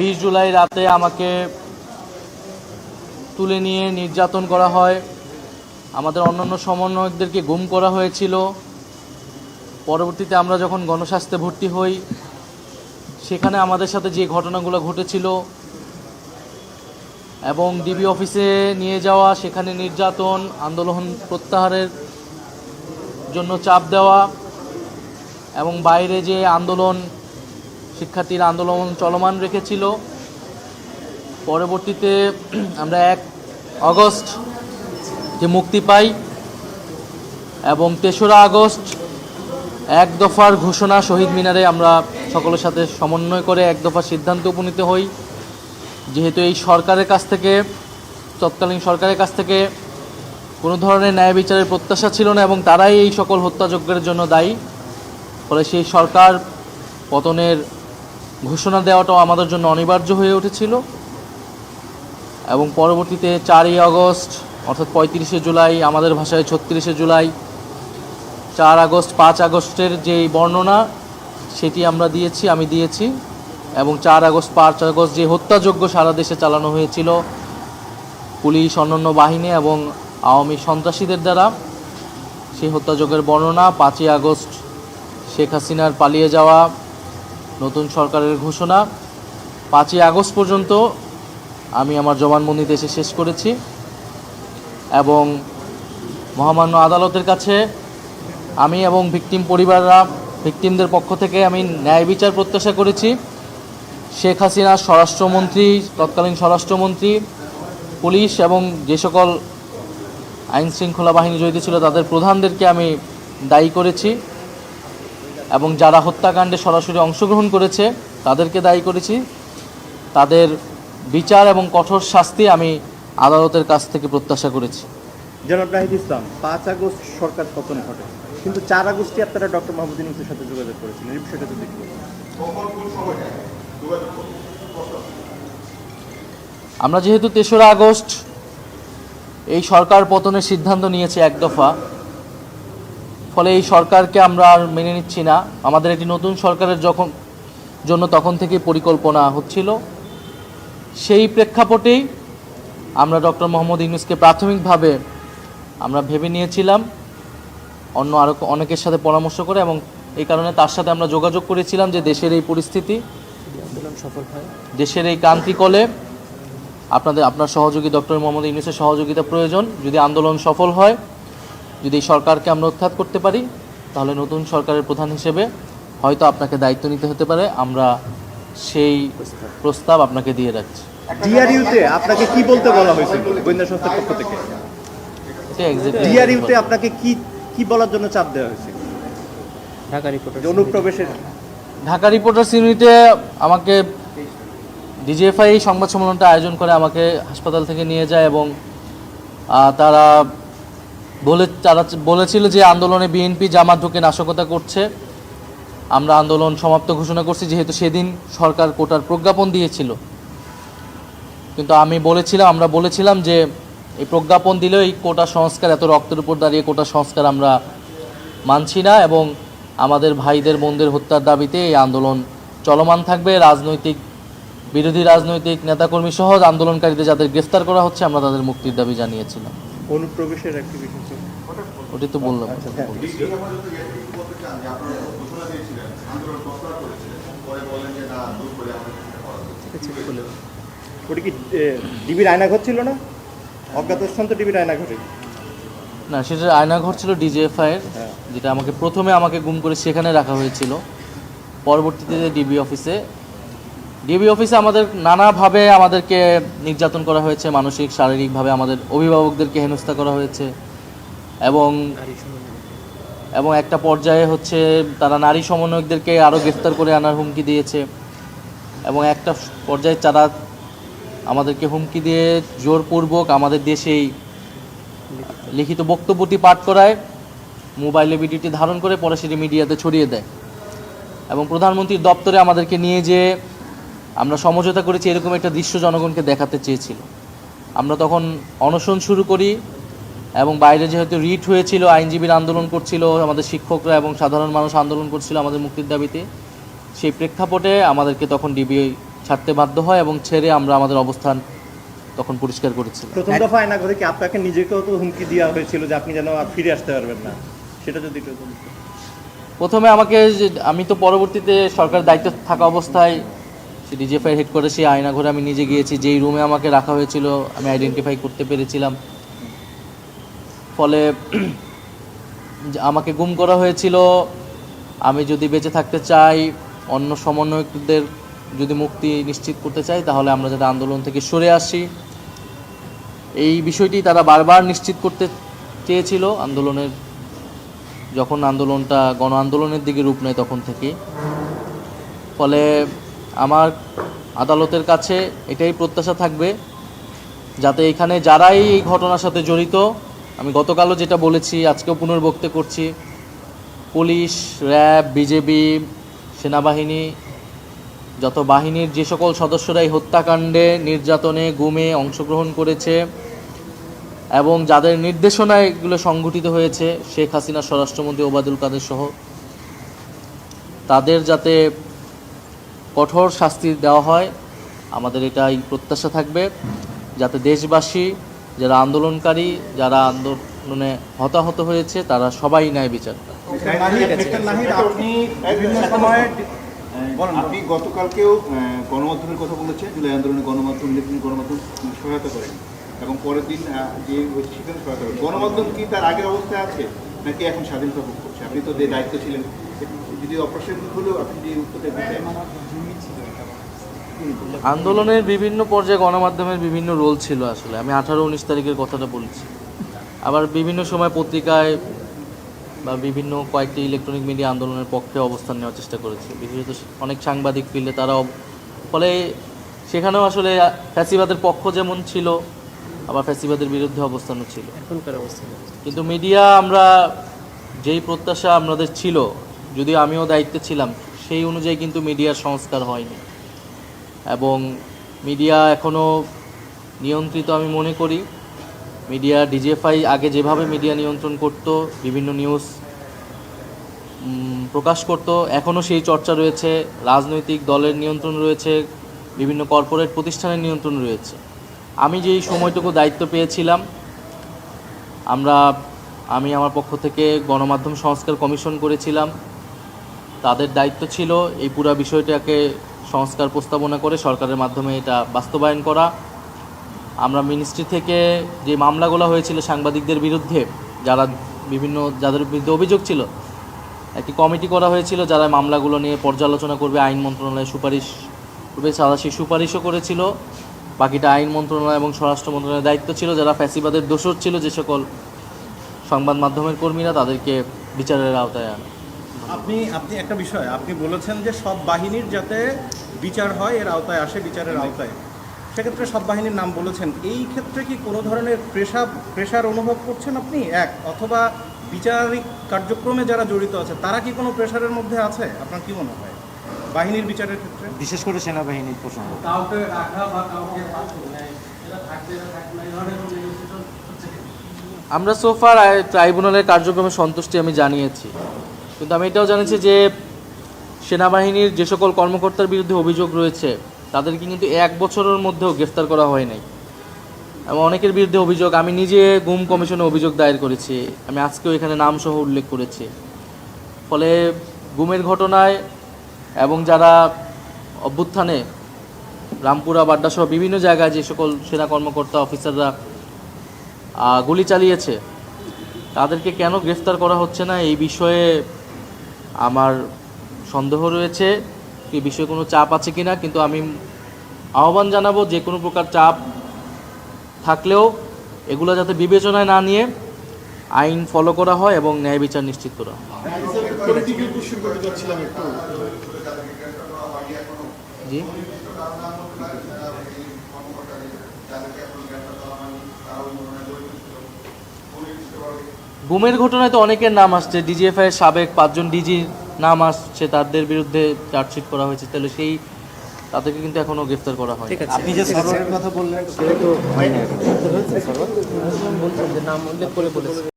বিশ জুলাই রাতে আমাকে তুলে নিয়ে নির্যাতন করা হয়। আমাদের অন্যান্য সমন্বয়কদেরকে গুম করা হয়েছিল। পরবর্তীতে আমরা যখন গণস্বাস্থ্যে ভর্তি হই, সেখানে আমাদের সাথে যে ঘটনাগুলো ঘটেছিল এবং ডিবি অফিসে নিয়ে যাওয়া, সেখানে নির্যাতন, আন্দোলন প্রত্যাহারের জন্য চাপ দেওয়া এবং বাইরে যে আন্দোলন শিক্ষার্থীর আন্দোলন চলমান রেখেছিল। পরবর্তীতে আমরা এক আগস্ট যে মুক্তি পাই এবং তেসরা আগস্ট এক দফার ঘোষণা শহীদ মিনারে আমরা সকলের সাথে সমন্বয় করে এক দফা সিদ্ধান্ত উপনীত হই। যেহেতু এই সরকারের কাছ থেকে, তৎকালীন সরকারের কাছ থেকে কোনো ধরনের ন্যায় বিচারের প্রত্যাশা ছিল না এবং তারাই এই সকল হত্যাযজ্ঞের জন্য দায়ী। ফলে সেই সরকার পতনের ঘোষণা দেওয়াটাও আমাদের জন্য অনিবার্য হয়ে উঠেছিল। এবং পরবর্তীতে চারই আগস্ট, অর্থাৎ পঁয়ত্রিশে জুলাই, আমাদের ভাষায় ছত্রিশে জুলাই, চার আগস্ট, পাঁচ আগস্টের যে বর্ণনা, সেটি আমরা দিয়েছি, আমি দিয়েছি। এবং চার আগস্ট, পাঁচ আগস্ট যে হত্যাযজ্ঞ সারা দেশে চালানো হয়েছিল, পুলিশ, অন্যান্য বাহিনী এবং আওয়ামী সন্ত্রাসীদের দ্বারা, সেই হত্যাযজ্ঞের বর্ণনা, পাঁচই আগস্ট শেখ হাসিনার পালিয়ে যাওয়া নতুন সরকারের ঘোষণা। পাঁচই আগস্ট পর্যন্ত আমি আমার জবানবন্দিতে এসে শেষ করেছি এবং মহামান্য আদালতের কাছে আমি এবং ভিকটিম পরিবাররা, ভিকটিমদের পক্ষ থেকে আমি ন্যায় বিচার প্রত্যাশা করেছি। শেখ হাসিনা স্বরাষ্ট্রমন্ত্রী, তৎকালীন স্বরাষ্ট্রমন্ত্রী, পুলিশ এবং যে সকল আইন শৃঙ্খলা বাহিনী জড়িত ছিল তাদের প্রধানদেরকে আমি দায়ী করেছি। এবং যারা হত্যাকাণ্ডে সরাসরি অংশগ্রহণ করেছে তাদেরকে দায়ী করেছি। তাদের বিচার এবং কঠোর শাস্তি আমি আদালতের কাছ থেকে প্রত্যাশা করেছি। জনাব নাহিদ ইসলাম পাঁচ আগস্ট সরকার পতন ঘটে? কিন্তু চার আগস্টে আপনারা ডক্টর মাহমুদ ইউনুসের সাথে যোগাযোগ করেছিলেন এই বিষয়টা যদি আমরা যেহেতু তেসরা আগস্ট এই সরকার পতনের সিদ্ধান্ত নিয়েছে এক দফা। ফলে এই সরকারকে আমরা আর মেনে নিচ্ছি না। আমাদের একটি নতুন সরকারের যখন জন্য তখন থেকে পরিকল্পনা হচ্ছিল। সেই প্রেক্ষাপটেই আমরা ডক্টর মোহাম্মদ ইউনুসকে প্রাথমিকভাবে আমরা ভেবে নিয়েছিলাম, অন্য আরও অনেকের সাথে পরামর্শ করে এবং এই কারণে তার সাথে আমরা যোগাযোগ করেছিলাম যে দেশের এই পরিস্থিতি, দেশের এই ক্রান্তিকলে আপনাদের, আপনার সহযোগী ডক্টর মোহাম্মদ ইউনুসের সহযোগিতা প্রয়োজন। যদি আন্দোলন সফল হয় যদি এই সরকারকে আমরা উৎখাত করতে পারি তাহলে নতুন সরকারের প্রধান হিসেবে হয়তো আপনাকে দায়িত্ব নিতে হতে পারে। আমরা সেই প্রস্তাব আপনাকে দিয়ে রাখছি। ডিআরইউতে আপনাকে কি বলতে বলা হয়েছিল গোয়েন্দা সংস্থার পক্ষ থেকে? ডিআরইউতে আপনাকে কি কি বলার জন্য চাপ দেওয়া হয়েছিল? ঢাকা রিপোর্টার অনুপ্রবেশের ঢাকা রিপোর্টার্স ইউনিটে আমাকে ডিজিএফআই সংবাদ সম্মেলনটা আয়োজন করে আমাকে হাসপাতাল থেকে নিয়ে যায় এবং তারা বলে তারা বলেছিল যে আন্দোলনে বিএনপি জামাত ঢুকে নাশকতা করছে। আমরা আন্দোলন সমাপ্ত ঘোষণা করছি, যেহেতু সেদিন সরকার কোটার প্রজ্ঞাপন দিয়েছিল। কিন্তু আমি বলেছিলাম, আমরা বলেছিলাম যে এই প্রজ্ঞাপন দিলেও এই কোটা সংস্কার, এত রক্তের উপর দাঁড়িয়ে কোটা সংস্কার আমরা মানছি না এবং আমাদের ভাইদের, বোনদের হত্যার দাবিতে এই আন্দোলন চলমান থাকবে। রাজনৈতিক, বিরোধী রাজনৈতিক নেতাকর্মী সহ আন্দোলনকারীদের যাদের গ্রেফতার করা হচ্ছে, আমরা তাদের মুক্তির দাবি জানিয়েছিলাম। অনুপ্রবেশের একটি। ওটি তো বললাম। হ্যাঁ। ওটা কি ডিবির আয়নাঘর ছিল না? অজ্ঞাত স্থান তো ডিবির আয়নাঘরে। না সেটা আয়নাঘর ছিল ডিজিএফআই এর হ্যাঁ। যেটা আমাকে প্রথমে আমাকে গুম করে সেখানে রাখা হয়েছিল। পরবর্তীতে ডিবি অফিসে ডিবি অফিসে আমাদের নানাভাবে আমাদেরকে নির্যাতন করা হয়েছে মানসিক শারীরিকভাবে আমাদের অভিভাবকদেরকে হেনস্থা করা হয়েছে। এবং এবং একটা পর্যায়ে হচ্ছে তারা নারী সমন্বয়কদেরকে আরও গ্রেফতার করে আনার হুমকি দিয়েছে। এবং একটা পর্যায়ে তারা আমাদেরকে হুমকি দিয়ে জোরপূর্বক আমাদের দেশেই লিখিত বক্তব্যটি পাঠ করায়, মোবাইলে ভিডিওটি ধারণ করে পরে সেটি মিডিয়াতে ছড়িয়ে দেয়। এবং প্রধানমন্ত্রীর দপ্তরে আমাদেরকে নিয়ে যে আমরা সমঝোতা করেছি, এরকম একটা দৃশ্য জনগণকে দেখাতে চেয়েছিল। আমরা তখন অনশন শুরু করি এবং বাইরে যেহেতু রিট হয়েছিল আইনজীবীর আন্দোলন করছিল আমাদের শিক্ষকরা এবং সাধারণ মানুষ আন্দোলন করছিল আমাদের মুক্তির দাবিতে সেই প্রেক্ষাপটে আমাদেরকে তখন ডিবি ছাড়তে বাধ্য হয় এবং ছেড়ে আমরা আমাদের অবস্থান তখন পরিষ্কার করেছি। প্রথম দফা আয়না ঘরে কি আপনাকে নিজেকেও তো হুমকি দেওয়া হয়েছিল যে আপনি যেন আর ফিরে আসতে পারবেন না। সেটা যদি। প্রথমে আমাকে আমি তো পরবর্তীতে সরকার দায়িত্ব থাকা অবস্থায় সে ডিজিএফআই হেড করে সেই আয়না ঘরে আমি নিজে গিয়েছি যেই রুমে আমাকে রাখা হয়েছিল আমি আইডেন্টিফাই করতে পেরেছিলাম। ফলে আমাকে গুম করা হয়েছিল। আমি যদি বেঁচে থাকতে চাই, অন্য সমন্বয়কদের যদি মুক্তি নিশ্চিত করতে চাই, তাহলে আমরা যাতে আন্দোলন থেকে সরে আসি। এই বিষয়টি তারা বারবার নিশ্চিত করতে চেয়েছিল। আন্দোলনের, যখন আন্দোলনটা গণ আন্দোলনের দিকে রূপ নেয় তখন থেকে। ফলে আমার আদালতের কাছে এটাই প্রত্যাশা থাকবে, যাতে এখানে যারাই এই ঘটনার সাথে জড়িত আমি গতকালও যেটা বলেছি, আজকেও পুনর্বক্তে করছি। পুলিশ, র্যাব, বিজেপি, সেনাবাহিনী, যত বাহিনীর যে সকল সদস্যরা এই হত্যাকাণ্ডে নির্যাতনে, গুমে অংশগ্রহণ করেছে এবং যাদের নির্দেশনায় এগুলো সংঘটিত হয়েছে, শেখ হাসিনা, স্বরাষ্ট্রমন্ত্রী ওবায়দুল কাদের সহ, তাদের যাতে কঠোর শাস্তি দেওয়া হয়, আমাদের এটাই প্রত্যাশা থাকবে। যাতে দেশবাসী যারা আন্দোলনকারী, যারা আন্দোলনে হতাহত হয়েছে, তারা সবাই ন্যায় বিচার আপনি গতকালকেও গণমাধ্যমের কথা বলেছেন, জুলাই আন্দোলনে গণমাধ্যম ইলেকট্রনিক গণমাধ্যম সহায়তা করেন। এবং পরের দিন যে সেখানে সহায়তা করেন। গণমাধ্যম কি তার আগের অবস্থায় আছে, নাকি এখন স্বাধীনতা ভোগ করছে? আপনি তো দায়িত্ব ছিলেন যদি অপ্রাসঙ্গিক হলেও আপনি যে উত্তরটা আন্দোলনের বিভিন্ন পর্যায়ে গণমাধ্যমের বিভিন্ন রোল ছিল আসলে। আমি আঠারো উনিশ তারিখের কথাটা বলছি। আবার বিভিন্ন সময় পত্রিকায় বা বিভিন্ন কয়েকটি ইলেকট্রনিক মিডিয়া আন্দোলনের পক্ষে অবস্থান নেওয়ার চেষ্টা করেছে। বিশেষত অনেক সাংবাদিক ফিল্ডে তারা ফলে সেখানেও আসলে ফ্যাসিবাদের পক্ষ যেমন ছিল আবার ফ্যাসিবাদের বিরুদ্ধে অবস্থানও ছিল। এখনকার অবস্থা কিন্তু মিডিয়া আমরা যেই প্রত্যাশা আমাদের ছিল যদিও আমিও দায়িত্বে ছিলাম সেই অনুযায়ী কিন্তু মিডিয়ার সংস্কার হয়নি। এবং মিডিয়া এখনও নিয়ন্ত্রিত আমি মনে করি। মিডিয়া ডিজিএফআই আগে যেভাবে মিডিয়া নিয়ন্ত্রণ করত, বিভিন্ন নিউজ প্রকাশ করত এখনও সেই চর্চা রয়েছে। রাজনৈতিক দলের নিয়ন্ত্রণ রয়েছে, বিভিন্ন কর্পোরেট প্রতিষ্ঠানের নিয়ন্ত্রণ রয়েছে। আমি যেই সময়টুকু দায়িত্ব পেয়েছিলাম, আমরা, আমি আমার পক্ষ থেকে গণমাধ্যম সংস্কার কমিশন করেছিলাম। তাদের দায়িত্ব ছিল এই পুরা বিষয়টাকে সংস্কার প্রস্তাবনা করে সরকারের মাধ্যমে এটা বাস্তবায়ন করা। আমরা মিনিস্ট্রি থেকে যে মামলাগুলো হয়েছিল সাংবাদিকদের বিরুদ্ধে, যারা বিভিন্ন, যাদের বিরুদ্ধে অভিযোগ ছিল, একটি কমিটি করা হয়েছিল যারা মামলাগুলো নিয়ে পর্যালোচনা করবে, আইন মন্ত্রণালয়ের সুপারিশ করবে তারা সেই সুপারিশও করেছিল। বাকিটা আইন মন্ত্রণালয় এবং স্বরাষ্ট্র মন্ত্রণালয়ের দায়িত্ব ছিল, যারা ফ্যাসিবাদের দোষর ছিল যে সকল সংবাদ মাধ্যমের কর্মীরা তাদেরকে বিচারের আওতায় আনা। আপনি আপনি একটা বিষয় আপনি বলেছেন যে সব বাহিনীর যাতে বিচার হয় এর আওতায় আসে বিচারের আওতায়। সেক্ষেত্রে সব বাহিনীর নাম বলেছেন। এই ক্ষেত্রে কি কোনো ধরনের প্রেশার প্রেশার অনুভব করছেন আপনি? এক অথবা বিচারিক কার্যক্রমে যারা জড়িত আছে তারা কি কোনো প্রেশারের মধ্যে আছে? আপনার কি মনে হয়? বাহিনীর বিচারের ক্ষেত্রে? বিশেষ করে সেনাবাহিনীর প্রসঙ্গ। আমরা সোফার ট্রাইব্যুনালের কার্যক্রমে সন্তুষ্টি আমি জানিয়েছি। কিন্তু আমি এটাও জানিয়েছি যে সেনাবাহিনীর যে সকল কর্মকর্তার বিরুদ্ধে অভিযোগ রয়েছে, তাদেরকে কিন্তু এক বছরের মধ্যেও গ্রেফতার করা হয় নাই। এবং অনেকের বিরুদ্ধে অভিযোগ, আমি নিজে গুম কমিশনে অভিযোগ দায়ের করেছি, আমি আজকেও এখানে নামসহ উল্লেখ করেছি। ফলে গুমের ঘটনায় এবং যারা অভ্যুত্থানে রামপুরা, বাড্ডাসহ বিভিন্ন জায়গায় যে সকল সেনা কর্মকর্তা, অফিসাররা গুলি চালিয়েছে, তাদেরকে কেন গ্রেফতার করা হচ্ছে না, এই বিষয়ে আমার সন্দেহ রয়েছে কি বিষয়ে কোনো চাপ আছে কিনা কিন্তু আমি আহ্বান জানাব যে কোনো প্রকার চাপ থাকলেও এগুলো যাতে বিবেচনায় না নিয়ে আইন ফলো করা হয় এবং ন্যায় বিচার নিশ্চিত করা হয়। জি? গুমের ঘটনায় তো অনেকের নাম আসছে। ডিজিএফআই এর সাবেক পাঁচজন ডিজি নাম আসছে তাদের বিরুদ্ধে চার্জশিট করা হয়েছে। তাহলে সেই তাদেরকে কিন্তু এখনও গ্রেফতার করা হয় আপনি যে সরকারের কথা বললেন সেটা তো হয় না বলছেন যে নাম উল্লেখ করে বলেছে